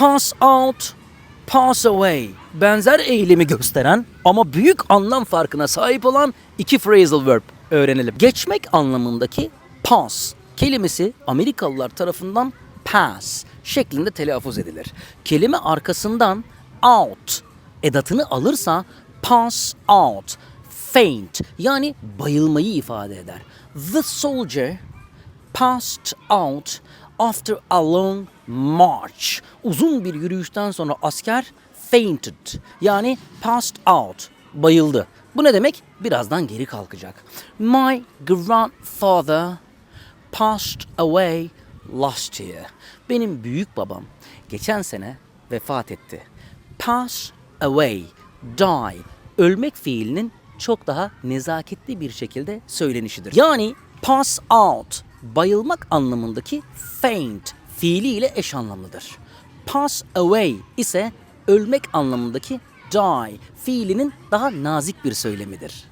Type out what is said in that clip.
pass out, pass away benzer eğilimi gösteren ama büyük anlam farkına sahip olan iki phrasal verb öğrenelim. Geçmek anlamındaki pass kelimesi Amerikalılar tarafından pass şeklinde telaffuz edilir. Kelime arkasından out edatını alırsa pass out, faint yani bayılmayı ifade eder. The soldier passed out after a long march. Uzun bir yürüyüşten sonra asker fainted yani passed out, bayıldı. Bu ne demek? Birazdan geri kalkacak. My grandfather passed away last year. Benim büyük babam geçen sene vefat etti. Pass away, die, ölmek fiilinin çok daha nezaketli bir şekilde söylenişidir. Yani pass out, bayılmak anlamındaki faint fiiliyle eş anlamlıdır. Pass away ise ölmek anlamındaki die fiilinin daha nazik bir söylemidir.